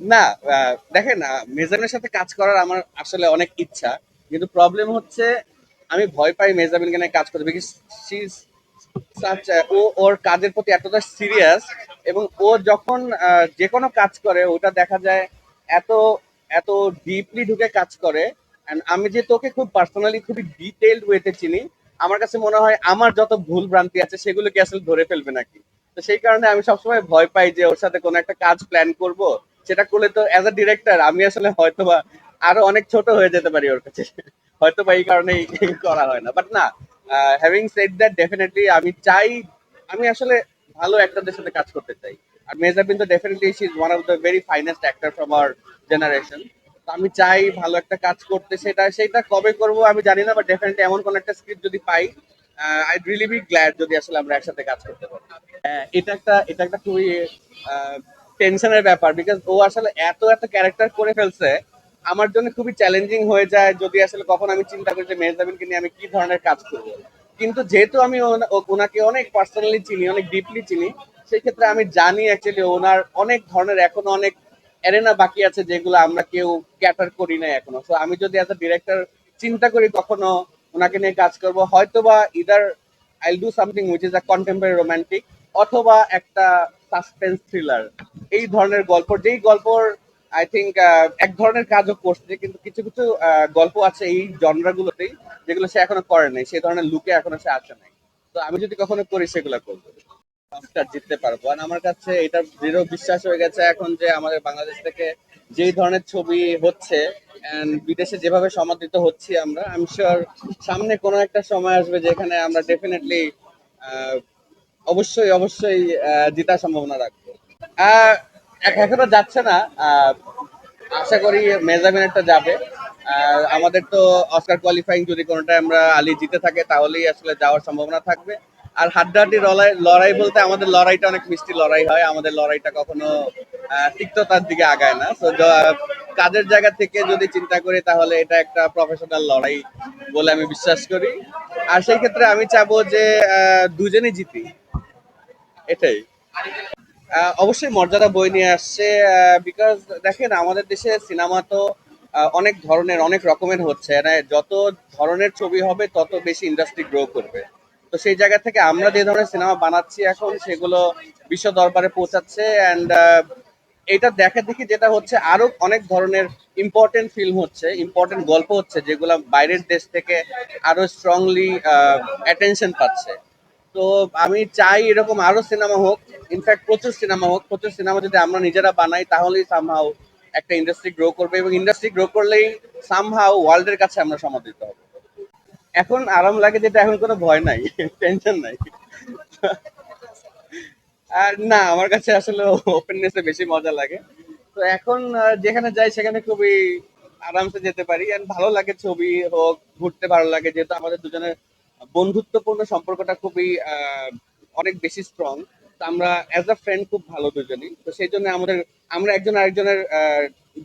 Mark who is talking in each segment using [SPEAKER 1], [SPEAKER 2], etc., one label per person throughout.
[SPEAKER 1] না দেখেন মেজাবিনের সাথে কাজ করার আমার আসলে অনেক ইচ্ছা, কিন্তু প্রবলেম হচ্ছে আমি ভয় পাই মেজাবিনকে নিয়ে কাজ করতে ও ওর কাজের প্রতি এতটা সিরিয়াস এবং ও যখন যে কোনো কাজ করে, ওটা দেখা যায় এত এত ডিপলি ঢুকে কাজ করে আমি যে তোকে খুব পার্সোনালি খুবই ডিটেলড ওয়েতে চিনি, আমার কাছে মনে হয় আমার যত ভুল ভ্রান্তি আছে সেগুলোকে আসলে ধরে ফেলবে নাকি। তো সেই কারণে আমি সবসময় ভয় পাই যে ওর সাথে কোনো একটা কাজ প্ল্যান করব। সেটা করলে তো অ্যাজ আ ডিরেক্টর আমি আসলে হয়তোবা আরও অনেক ছোট হয়ে যেতে পারি ওর কাছে। হয়তোবা এই কারণে করা হয় না। বাট না হ্যাভিং সেড দ্যাট ডেফিনেটলি আমি চাই, আমি আসলে ভালো অ্যাক্টরদের সাথে কাজ করতে চাই। আর মেজাবিন তো definitely she is one of the very finest actor from our generation তো আমি চাই ভালো একটা কাজ করতে, সেটা সেটা কবে করব আমি জানি না বাট ডেফিনেটলি এমন কোন একটা স্ক্রিপ্ট যদি পাই আই রিলি বি গ্ল্যাড যদি আসলে আমরা একসাথে কাজ করতে পারি। আহ, এটা একটা এটা একটা খুবই টেনশনের ব্যাপার বিকজ ও আসলে এত এত ক্যারেক্টার করে ফেলছে আমার জন্য খুবই চ্যালেঞ্জিং হয়ে যায় যদি আসলে কখন আমি চিন্তা করি যে মেহজাবিনকে নিয়ে আমি কি ধরনের কাজ করব। কিন্তু যেহেতু আমি ওনাকে অনেক পার্সোনালি চিনি অনেক ডিপলি চিনি সেই ক্ষেত্রে আমি জানি অ্যাকচুয়ালি ওনার অনেক ধরনের এখনও অনেক এরেনা বাকি আছে যেগুলো আমরা কেউ ক্যাটার করি না এখনও। তো আমি যদি অ্যাজ আ ডিরেক্টর চিন্তা করি কখনো ওনাকে নিয়ে কাজ করব। হয়তো বা either I do something which is a contemporary romantic অথবা একটা সাসপেন্স থ্রিলার এই ধরনের গল্প, যেই গল্পর আই থিঙ্ক এক ধরনের কাজও করছে, কিন্তু কিছু কিছু গল্প আছে এই জনরাগুলোতেই যেগুলো সে এখনও করে নাই সেই ধরনের লুকে এখনও সে আসে নাই। তো আমি যদি কখনো করি, সেগুলো করব। অস্কার জিততে পারব। আর আমার কাছে এটা দৃঢ় বিশ্বাস হয়ে গেছে এখন যে আমাদের বাংলাদেশ থেকে যেই ধরনের ছবি হচ্ছে বিদেশে যেভাবে সমাদৃত হচ্ছি আমরা আমি শিওর সামনে কোনো একটা সময় আসবে যেখানে আমরা ডেফিনেটলি অবশ্যই অবশ্যই জেতার সম্ভাবনা রাখব। এখনও যাচ্ছে না আশা করি মেজাবিন একটা যাবে। আমাদের তো অস্কার কোয়ালিফাইং যদি কোনোটা আমরা আলি জিতে থাকে, তাহলেই আসলে যাওয়ার সম্ভাবনা থাকবে। আর হাড্ডাহাড্ডি লড়াই লড়াই বলতে আমাদের লড়াইটা অনেক মিষ্টি লড়াই হয়। আমাদের লড়াইটা কখনো তিক্ততার দিকে আগায় না। তো কাজের জায়গা থেকে যদি চিন্তা করি তাহলে এটা একটা প্রফেশনাল লড়াই বলে আমি বিশ্বাস করি। আর সেই ক্ষেত্রে আমি চাবো যে আহ, দুজনেই জিতি। এটাই। অবশ্যই মর্যাদা বই নিয়ে আসছে বিকজ দেখেন আমাদের দেশে সিনেমা তো অনেক ধরনের অনেক রকমের হচ্ছে। মানে যত ধরনের ছবি হবে তত বেশি ইন্ডাস্ট্রি গ্রো করবে। তো সেই জায়গা থেকে আমরা যে ধরনের সিনেমা বানাচ্ছি এখন, সেগুলো বিশ্ব দরবারে পৌঁছাচ্ছে অ্যান্ড এটা দেখা দেখি যেটা হচ্ছে আরও অনেক ধরনের ইম্পর্টেন্ট ফিল্ম হচ্ছে ইম্পর্টেন্ট গল্প হচ্ছে যেগুলো বাইরের দেশ থেকে আরও স্ট্রংলি অ্যাটেনশন পাচ্ছে। তো আমি চাই এরকম আরও সিনেমা হোক ইনফ্যাক্ট প্রচুর সিনেমা হোক, প্রচুর সিনেমা যদি আমরা নিজেরা বানাই তাহলেই সামহাও একটা ইন্ডাস্ট্রি গ্রো করবে এবং ইন্ডাস্ট্রি গ্রো করলেই সামহাও ওয়ার্ল্ডের কাছে আমরা সমাদৃত হব। এখন আরাম লাগে যেটা, এখন কোনো ভয় নাই টেনশন নাই। আর না, আমার কাছে আসলে ওপেননেসে বেশি মজা লাগে। তো এখন যেখানে যাই সেখানে খুবই আরামসে যেতে পারি। আর ভালো লাগে ছবি হোক, ঘুরতে ভালো লাগে, যেহেতু আমাদের দুজনের বন্ধুত্বপূর্ণ সম্পর্কটা খুবই অনেক বেশি স্ট্রং তো আমরা অ্যাজ আ ফ্রেন্ড খুব ভালো দুজনই। তো সেই জন্য আমাদের, আমরা একজন আরেকজনের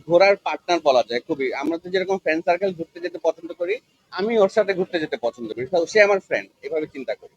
[SPEAKER 1] ঘোরার পার্টনার বলা যায় খুবই। আমরা তো যেরকম ফ্রেন্ড সার্কেল ঘুরতে যেতে পছন্দ করি আমি ওর সাথে ঘুরতে যেতে পছন্দ করি। সে আমার ফ্রেন্ড এভাবে চিন্তা করি।